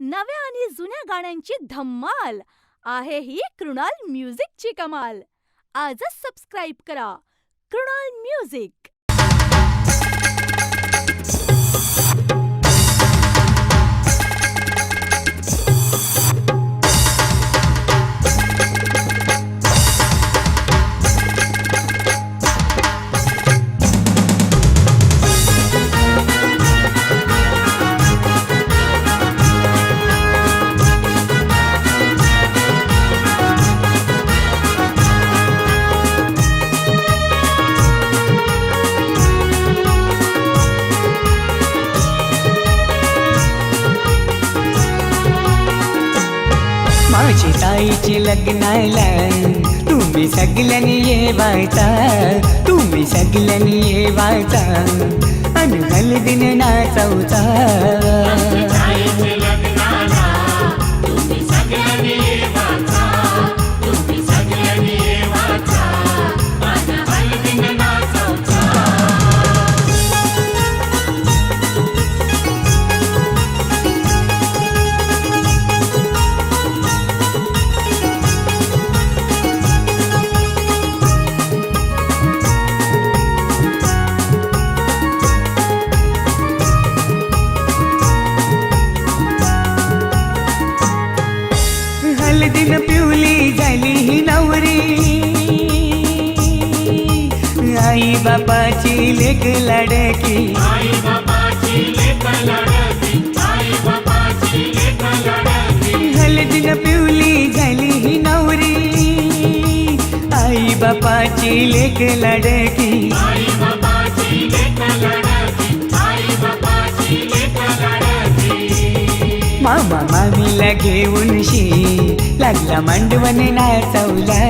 नव्या आणि जुन्या गाण्यांची धम्माल. आहे ही कृणाल म्युझिकची कमाल. आजच सबस्क्राईब करा. कृणाल म्युझिक. माझी ताईची लग्नाला. तुम्ही सगळ्यांनी ये वाचा तुम्ही सगळ्यांनी ये वाचा आणि हलदीन नाचवता. बापाची लेक लाडकी हलदीन पिवली झाली ही नवरी. आई बापाची लेक लाडकी मामा मामीला घेऊन शी. लागला मांडवण नाचवला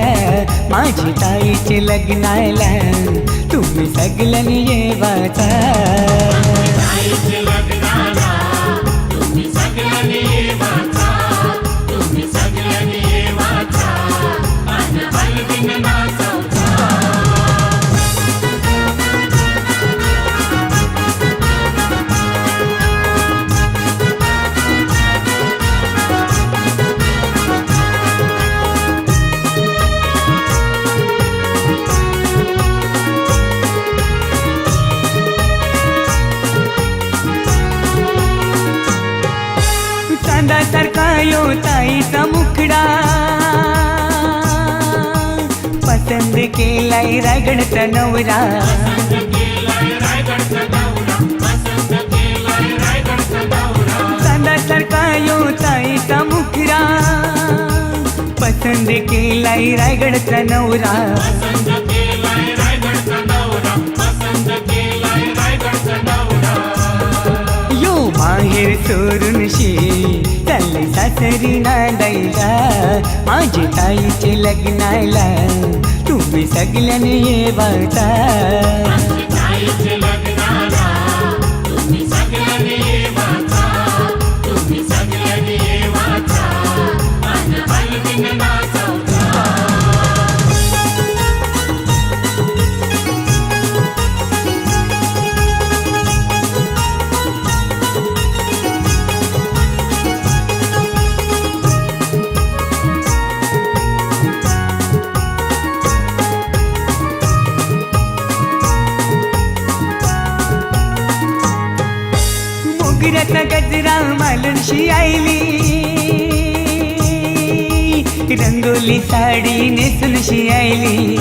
माझी ताईचे लग्नाला तुम्ही सगळ्यांनी येवाचा रायगडचा नवरा. चांदासारखा यो ताईचा मुखरा. पसंद केलाय रायगडचा नवरा. यो माहेर सोडून शी चालले सासरी नांदायला. माझी ताईचे लग्नाला. तुम्ही सगळ्यांनी मोगऱ्याचा गजरा मालूनशी आईली. रंगोली साडी नेसूनशी आईली.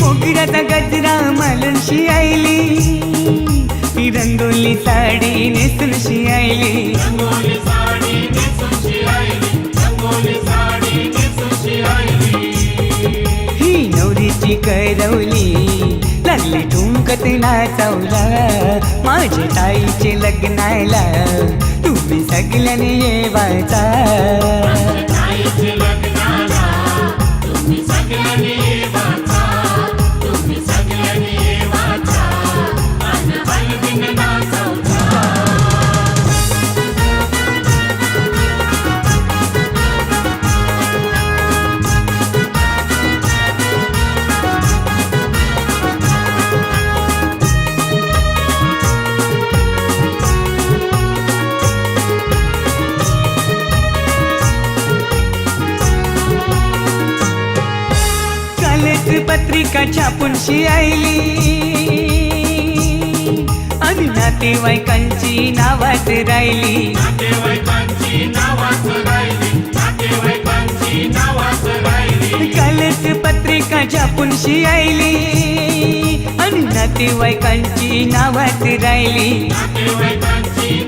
मोगऱ्याचा गजरा मालूनशी आईली. रंगोली साडी नेसूनशी आईली. ही नवरीची करवली. लागली ठुमकत नाचवला माझ्या ताईचे लग्नाला तुम्ही सगळ्यांनी येवायचा का छापूनशी आयली आणि नातेवाईकांची नावात राहिली. कालच पत्रिका छापूनशी आयली आणि नातेवाईकांची नावात राहिली. नातेवाईकांची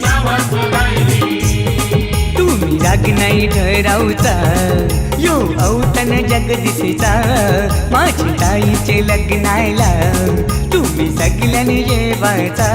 नावात राहिली. राग नाही ठरावता. यो औतन जगदिसेचा माझी ताईचे लग्नायला तुम्ही सगळ्यांनी जेवायचा.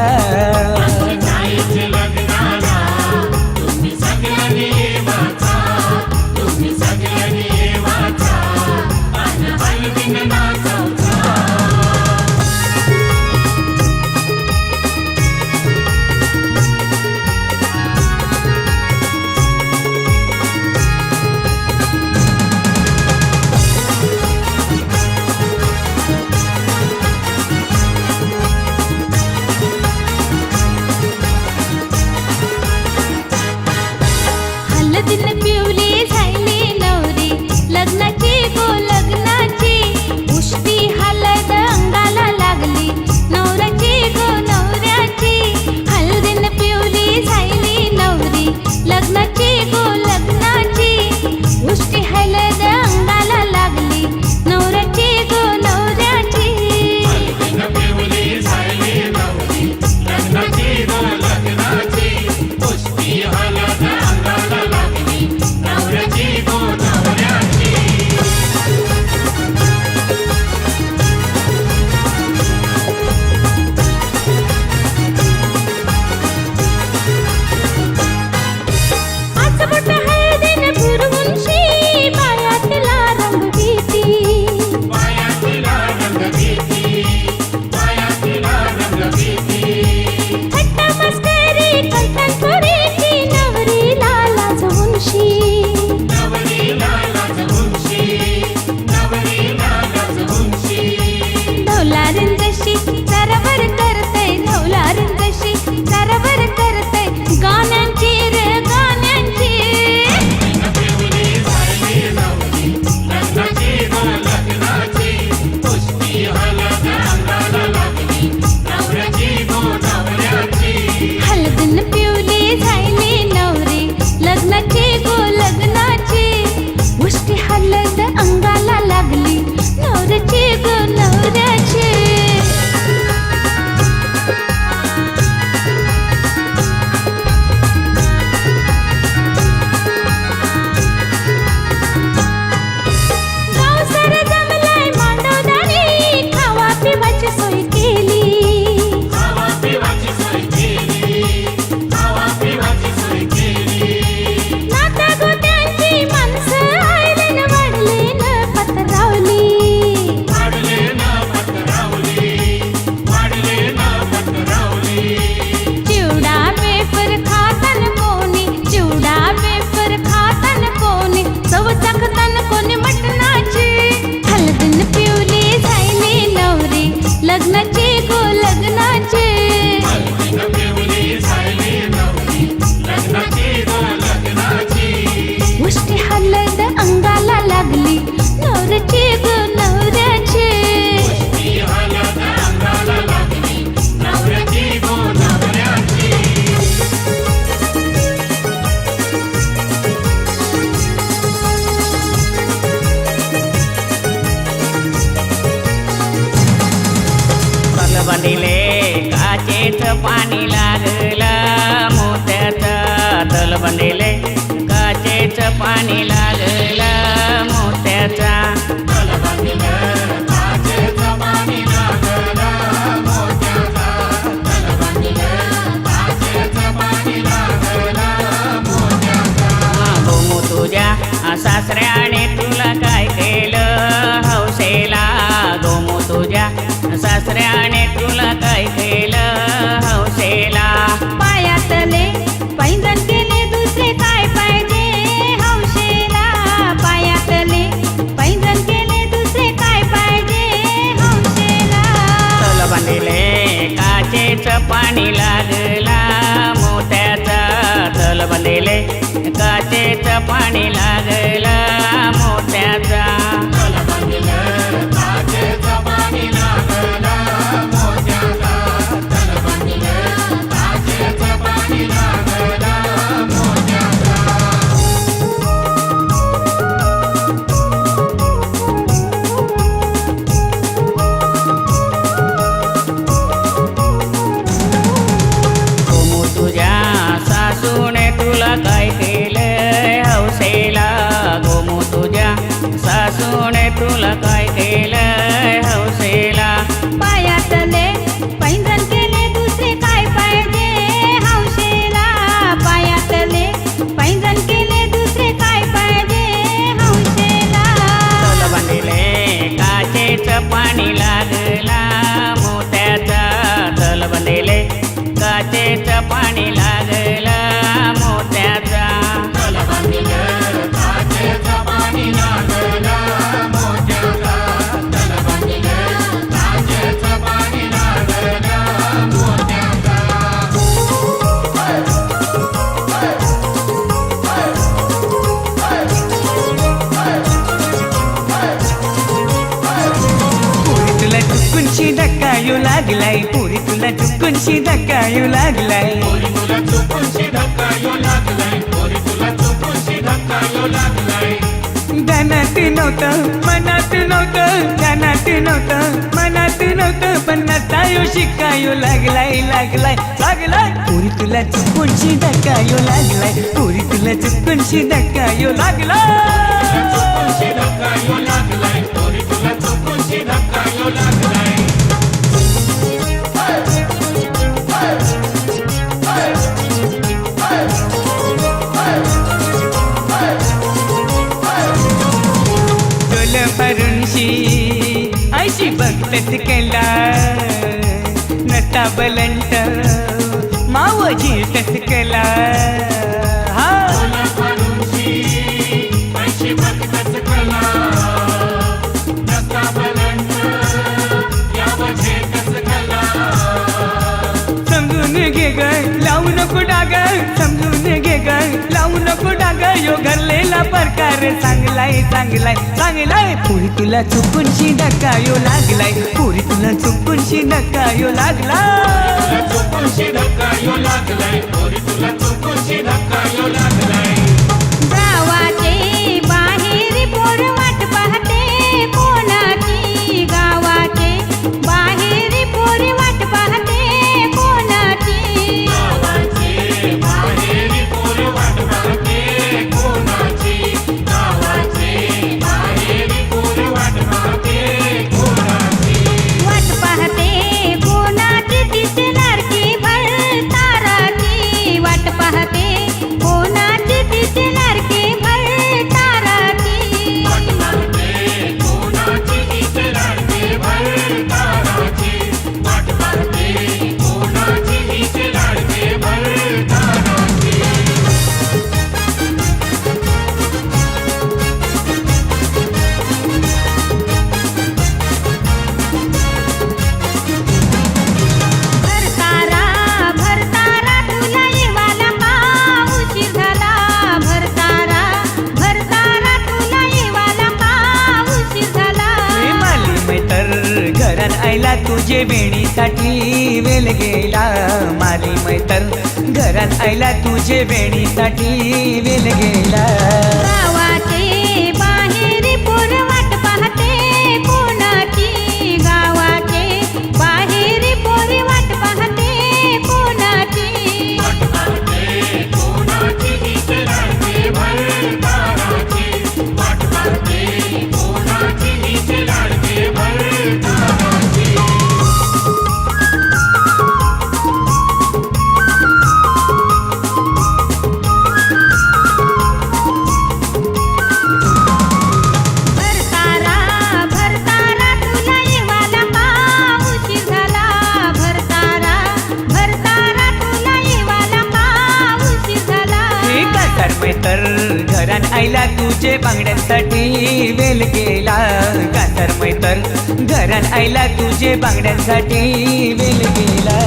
सासऱ्याने तुला काय केलं? हौसेला पायातले पैंजण केले दुसरे काय पाहिजे? हौसेला पायातले पैंजण केले दुसरे काय पाहिजे? हौसेला. चल बांधिले काचेच पाणी लागला. मोठ्याचा चल बांधिले काचेच पाणी लागला. चुकूनशी धक्का येऊ लागलाय. ध्यानात नव्हतं मनात नव्हतं ध्यानात नव्हतं मनात नव्हतं पण आता येऊ शिक्का येऊ लागलाय लागलाय लागलाय. पोरी तुला चुकूनशी धक्का येऊ लागलाय? पोरी तुला चुकूनशी धक्का येऊ लागलाय? अशी बघतच केला नटा बलंट ग. लावू नको डाग यो घरलेला प्रकार. चांगलाय चांगलाय चांगलाय पुरी तुला चुकूनशी डका यो लागलाय. पुरी तुला चुकूनशी डका यो लागला चुकूनशी डका यो लागलाय. पुरी तुला चुकूनशी डका यो लागलाय. घरात आयला तुझे वेणीसाठी विल गेला घरात आईला तुझे बांगड्यांसाठी वेल गेला.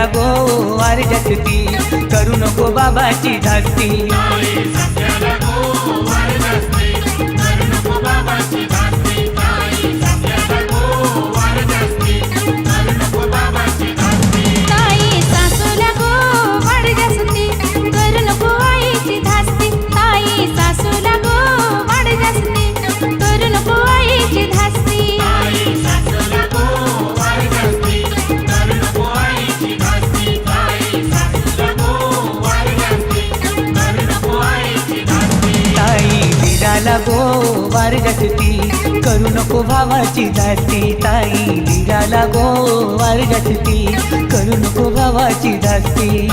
सध्याला गोवार ती करू नको बाबाची धास्ती भावाची धास्ती. ताई निघाला गो गोवार जास्ती करू नको भावाची धास्ती.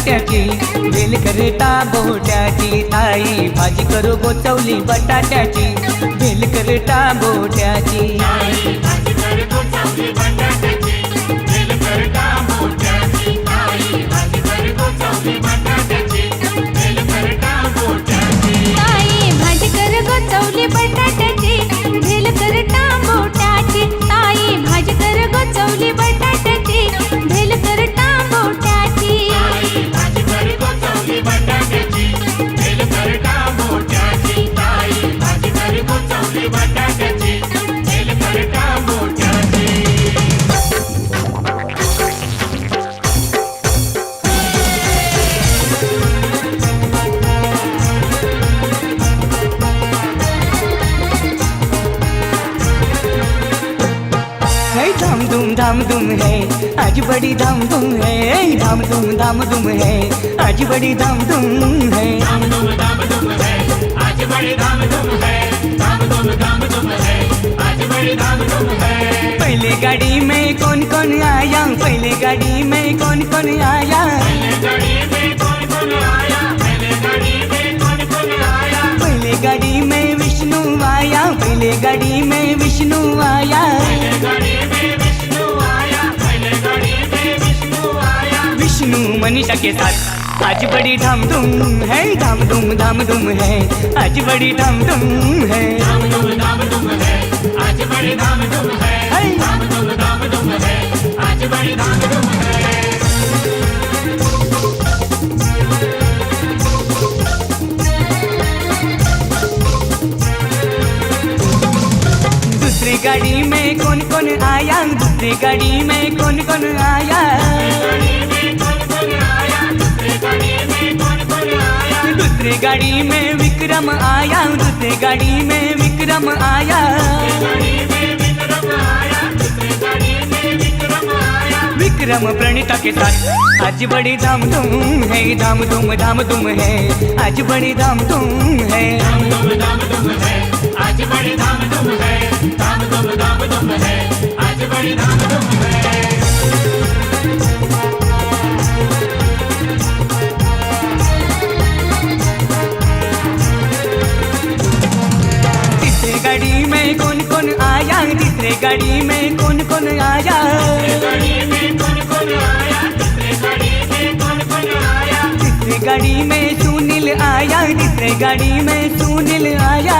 बटाट्याची वेल करेटा बोट्याची ताई भाजी करू गोचवली बटाट्याची वेल करेटा बोट्याची. धूम धाम धूम है आज बड़ी धाम धूम है धाम धूम धाम धूम है आज बड़ी धाम धूम है। पहले गाड़ी में कौन कौन आया पहले गाड़ी में कौन कौन आया? पहले विष्णु मनीषा के साथ। आज बड़ी धाम धूम है। धाम धूम धाम धूम है। आज बड़ी धाम धूम है। है। दूसरी गाड़ी में कौन कौन आया? दूसरी गाड़ी में कौन कौन आया गाड़ी में विक्रम आया दूसरी गाड़ी में विक्रम आया। विक्रम प्रणीता के साथ आज बड़ी धाम धूम है धाम धूम धाम धूम है। आज बड़ी धाम धूम है तीसरी तीसरी गाड़ी में कौन कौन आया? तीसरी गाड़ी में सुनील आया? तीसरी गाड़ी में सुनील आया?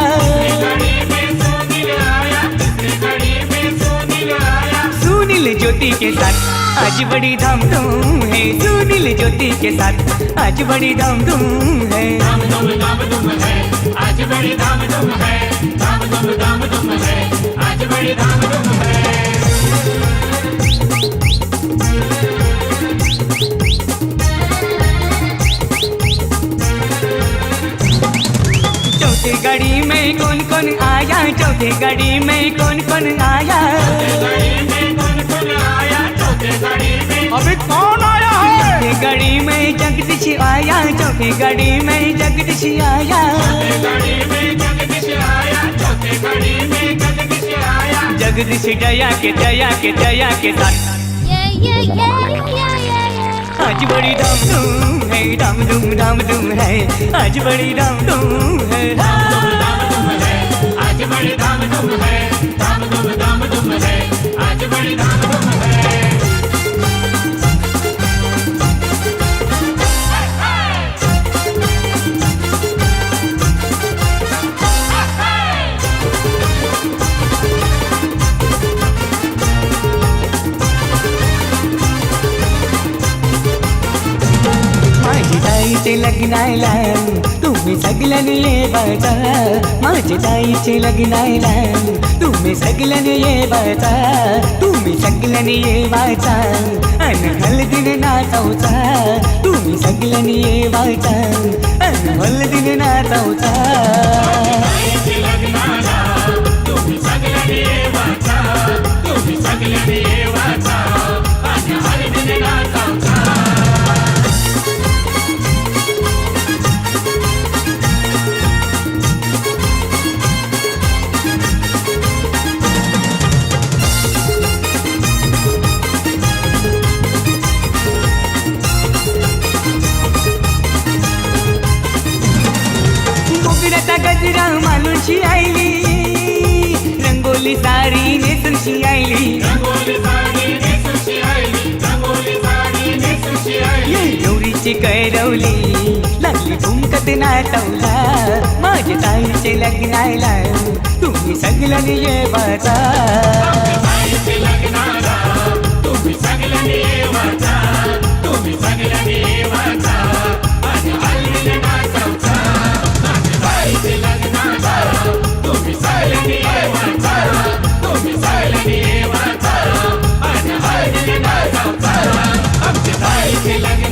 सुनील ज्योति के साथ आज बड़ी धाम धूम है। सुनील ज्योति के साथ आज बड़ी धाम धूम है। चौथी गाड़ी में कौन कौन आया? चौथी गाड़ी में कौन कौन आया? अभी कौन आया है? गाड़ी में जगदीश आया। चौकी गाड़ी में जगदीश आया। जगदीश दया के दया के दया के साथ। ये ये ये ये ये ये आज बड़ी धाम धूम है धाम धूम धाम धूम है। आज बड़ी धाम धूम है। माझी ताईचे लग्नाला तुम्ही सगळ्यांनी ये बाजा माझे ताईचे लग्नाला तुम्ही सगळ्यांनी ये बाजा तुम्ही सगळ्यांनी ये बाजा अन हलदीन नाचवचा. तुम्ही सगळ्यांनी ये बाजा अन हलदीन नाचवचा. कोकणाचा गजरा मालूनशी आईली रंगोली साडी नेसूनशी आईली गौरीची कैरवली. लागली ठुमकत नाचवला माझ्या ताईचे लग्नाला तुम्ही सगळ्यांनी ये बाजा el